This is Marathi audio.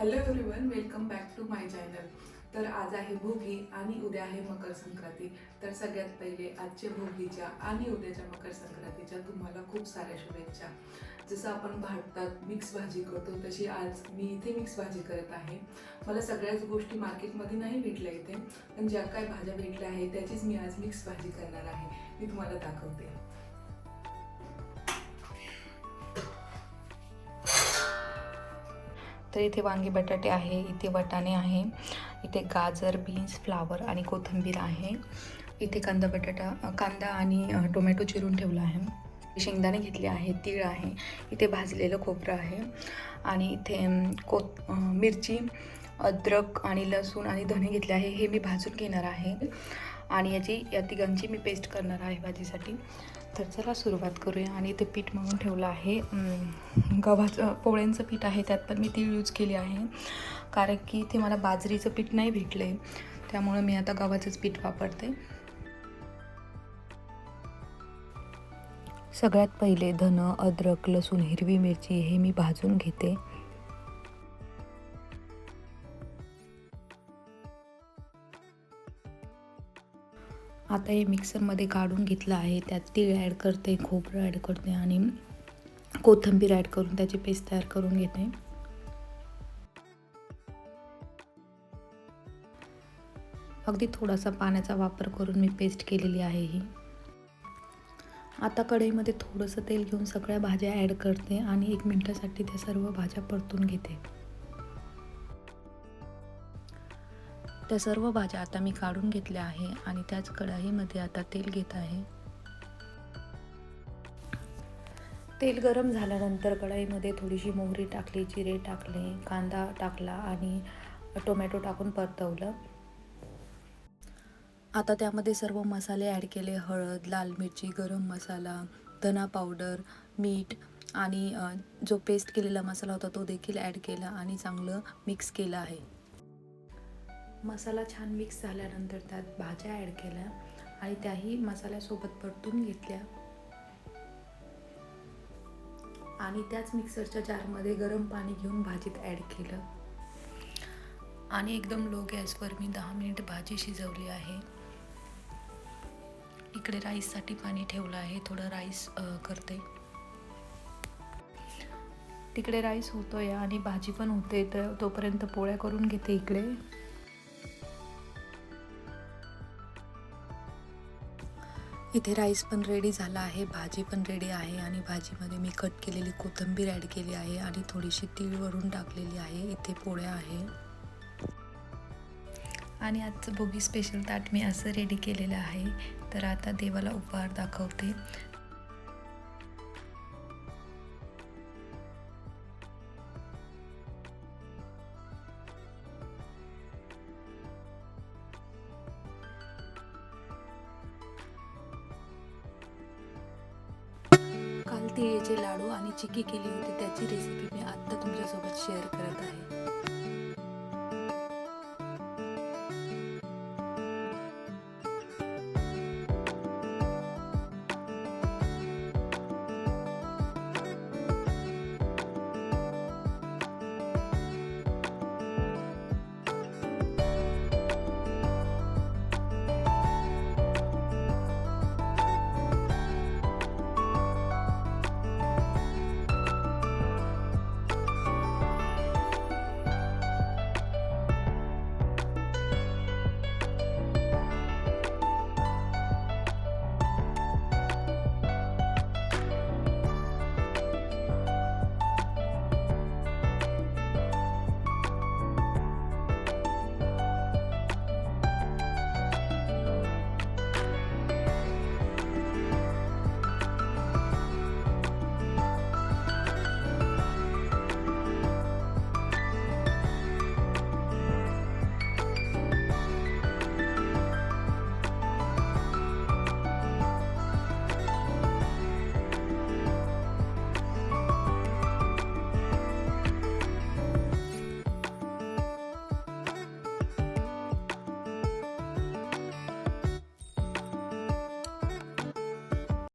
Hello everyone welcome back to my channel तर आज आहे भोगी आणि उद्या आहे मकर संक्रांती. तर सगळ्यात पहिले आजच्या भोगीच्या आणि उद्याच्या मकर संक्रांतीच्या तुम्हाला खूप साऱ्या शुभेच्छा. जसं आपण भारतात मिक्स भाजी करतो तशी आज मी इथे मिक्स भाजी करत आहे. मला सगळ्याच गोष्टी मार्केटमध्ये नाही भेटल्या इथे पण ज्या काय भाज्या भेटल्या आहेत त्याचीच मी आज मिक्स भाजी करणार आहे. मी तुम्हाला दाखवते. तर इथे वांगी बटाटे आहे इथे वाटाणे आहे इथे गाजर बीन्स फ्लावर आणि कोथिंबीर आहे. इथे कांदा बटाटा कांदा आणि टोमॅटो चिरून ठेवला आहे. शेंगदाणे घेतले आहे तीळ आहे. इथे भाजलेलं खोबरं आहे. आणि इथे अम, कोत मिरची अद्रक आणि लसूण आणि धणे घेतले आहे. हे मी भाजून घेणार आहे. आणि याची या तिघांची मी पेस्ट करणार आहे भाजीसाठी. तर चला सुरुवात करूया. आणि ते पीठ म्हणून ठेवलं आहे. गव्हाचं पोळ्यांचं पीठ आहे त्यात पण मी तीळ यूज केली आहे. कारण की ते मला बाजरीचं पीठ नाही भेटलं. आहे त्यामुळं मी आता गव्हाचंच पीठ वापरते. सगळ्यात पहिले धन अद्रक लसूण हिरवी मिरची हे मी भाजून घेते. आता हे मिक्सरमध्ये काढून घेतलं आहे. त्यात तीळ ॲड करते खोबरं ॲड करते आणि कोथिंबीर ॲड करून त्याची पेस्ट तयार करून घेते. अगदी थोडासा पाण्याचा वापर करून मी पेस्ट केलेली आहे ही. आता कढईमध्ये थोडंसं तेल घेऊन सगळ्या भाज्या ॲड करते आणि एक मिनटासाठी त्या सर्व भाज्या परतून घेते. त्या सर्व भाज्या आता मी काढून घेतल्या आहे आणि त्याच कढाईमध्ये आता तेल घेत आहे. तेल गरम झाल्यानंतर कढाईमध्ये थोडीशी मोहरी टाकली जिरे टाकले कांदा टाकला आणि टोमॅटो टाकून परतवलं. आता त्यामध्ये सर्व मसाले ॲड केले हळद लाल मिरची गरम मसाला धना पावडर मीठ आणि जो पेस्ट केलेला मसाला होता तो देखील ॲड केला आणि चांगलं मिक्स केलं आहे. मसाला छान मिक्स झाल्यानंतर त्यात भाज्या ॲड केल्या आणि त्याही मसाल्यासोबत परतून घेतल्या. आणि त्याच मिक्सरच्या जारमध्ये गरम पाणी घेऊन भाजीत ॲड केलं. आणि एकदम लो गॅसवर मी दहा मिनिट भाजी शिजवली आहे. इकडे राईससाठी पाणी ठेवलं आहे. थोडं राईस करते. तिकडे राईस होतोय आणि भाजी पण होते. तर तोपर्यंत पोळ्या करून घेते इकडे. इथे राईस पण रेडी झाला आहे भाजी पण रेडी आहे आणि भाजीमध्ये मी कट केलेली कोथिंबीर ॲड केली आहे आणि थोडीशी तीळ वरून टाकलेली आहे इथे पोळ्या आहे. आणि आजचं भोगी स्पेशल ताट मी असं रेडी केलेलं आहे. तर आता देवाला उपहार दाखवते. तिळेचे लाडू आणि चिक्की केली होती त्याची रेसिपी मी आत्ता तुमच्यासोबत शेअर करत आहे.